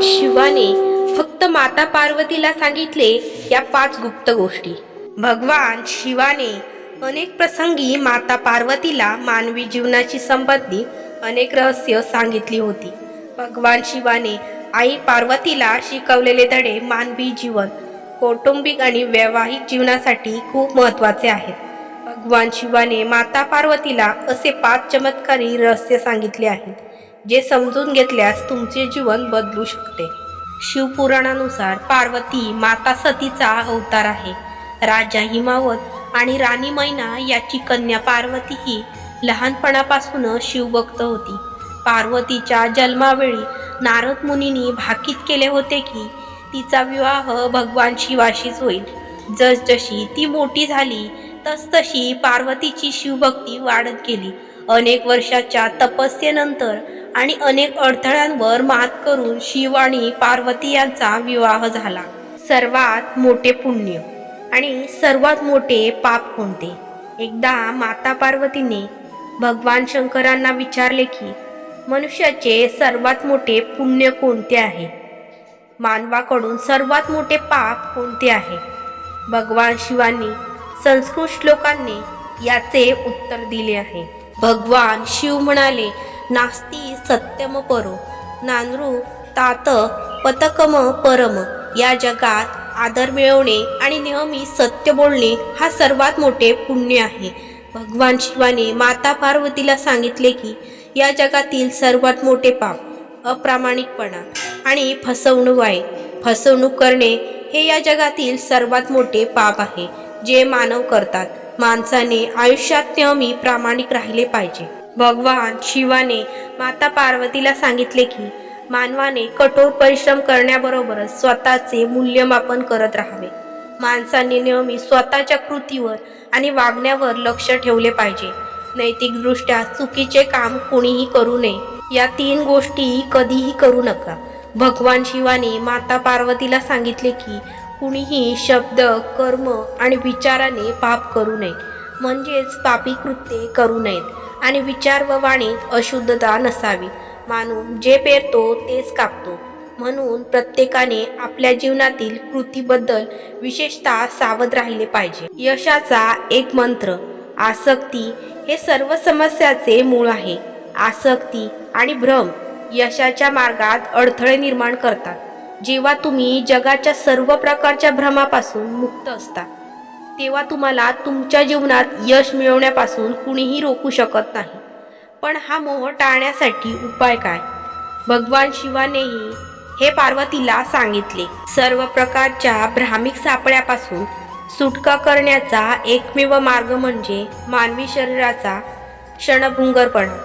भगवान शिवाने फक्त माता पार्वतीला सांगितले या पाच गुप्त गोष्टी. भगवान शिवाने अनेक प्रसंगी माता पार्वतीला मानवी जीवनाशी संबंधित अनेक रहस्य सांगितली होती. भगवान शिवाने आई पार्वतीला शिकवलेले धडे मानवी जीवन कौटुंबिक आणि वैवाहिक जीवनासाठी खूप महत्त्वाचे आहेत. भगवान शिवाने माता पार्वतीला असे पाच चमत्कारी रहस्य सांगितले आहेत. जे समजून घेतल्यास तुमचे जीवन बदलू शकते. शिवपुराणानुसार पार्वती माता सतीचा अवतार आहे. राजा हिमावत आणि राणी मैना याची कन्या पार्वती ही लहानपणापासून शिवभक्त होती. पार्वतीच्या जन्मावेळी नारद मुनींनी भाकीत केले होते की तिचा विवाह भगवान शिवाशीच होईल. जसजशी ती मोठी झाली तसतशी पार्वतीची शिवभक्ती वाढत गेली. अनेक वर्षाच्या तपस्येनंतर आणि अनेक अडथळ्यांवर मात करून शिव आणि पार्वती यांचा विवाह झाला. सर्वात मोठे पुण्य आणि सर्वात मोठे पाप कोणते? एकदा माता पार्वतीने भगवान शंकरांना विचारले की मनुष्याचे सर्वात मोठे पुण्य कोणते आहे? मानवाकडून सर्वात मोठे पाप कोणते आहे? भगवान शिवांनी संस्कृत श्लोकांनी याचे उत्तर दिले आहे. भगवान शिव म्हणाले नास्ती सत्यम परो नानरू तात पतकम परम. या जगात आदर मिळवणे आणि नेहमी सत्य बोलणे हा सर्वात मोठे पुण्य आहे. भगवान शिवाने माता पार्वतीला सांगितले की या जगातील सर्वात मोठे पाप अप्रामाणिकपणा आणि फसवणूक आहे. फसवणूक करणे हे या जगातील सर्वात मोठे पाप आहे जे मानव करतात. माणसाने आयुष्यात नेहमी प्रामाणिक राहिले पाहिजे. भगवान शिवाने माता पार्वतीला सांगितले की मानवाने कठोर परिश्रम करण्याबरोबरच स्वतःचे मूल्यमापन करत राहावे. माणसाने नेहमी स्वतःच्या कृतीवर आणि वागण्यावर लक्ष ठेवले पाहिजे. नैतिकदृष्ट्या चुकीचे काम कोणीही करू नये या तीन गोष्टी कधीही करू नका. भगवान शिवाने माता पार्वतीला सांगितले की कुणीही शब्द कर्म आणि विचाराने पाप करू नये. म्हणजेच पापी कृत्ये करू नयेत. आणि विचार व वाणीत अशुद्धता नसावी. मानून जे पेरतो तेच कापतो. म्हणून प्रत्येकाने आपल्या जीवनातील कृतीबद्दल विशेषतः सावध राहिले पाहिजे. यशाचा एक मंत्र आसक्ती हे सर्व समस्याचे मूळ आहे. आसक्ती आणि भ्रम यशाच्या मार्गात अडथळे निर्माण करतात. जेव्हा तुम्ही जगाच्या सर्व प्रकारच्या भ्रमापासून मुक्त असता तेव्हा तुम्हाला तुमच्या जीवनात यश मिळवण्यापासून कुणीही रोखू शकत नाही. पण हा मोह टाळण्यासाठी उपाय काय? भगवान शिवानेही हे पार्वतीला सांगितले सर्व प्रकारच्या भ्रामिक सापळ्यापासून सुटका करण्याचा एकमेव मार्ग म्हणजे मानवी शरीराचा क्षणभुंगरपणा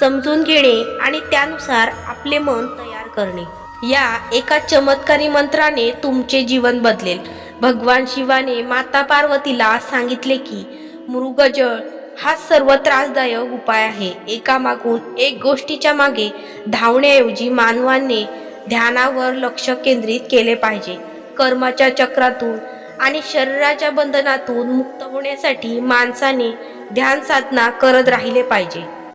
समजून घेणे आणि त्यानुसार आपले मन तयार करणे. या एका चमत्कारी मंत्राने तुमचे जीवन बदलेल. भगवान शिवाने माता पार्वतीला सांगितले की मृगजळ हा सर्व त्रासदायक उपाय आहे. एकामागून एक गोष्टीच्या मागे धावण्याऐवजी मानवाने ध्यानावर लक्ष केंद्रित केले पाहिजे. कर्माच्या चक्रातून आणि शरीराच्या बंधनातून मुक्त होण्यासाठी माणसाने ध्यान साधना करत राहिले पाहिजे.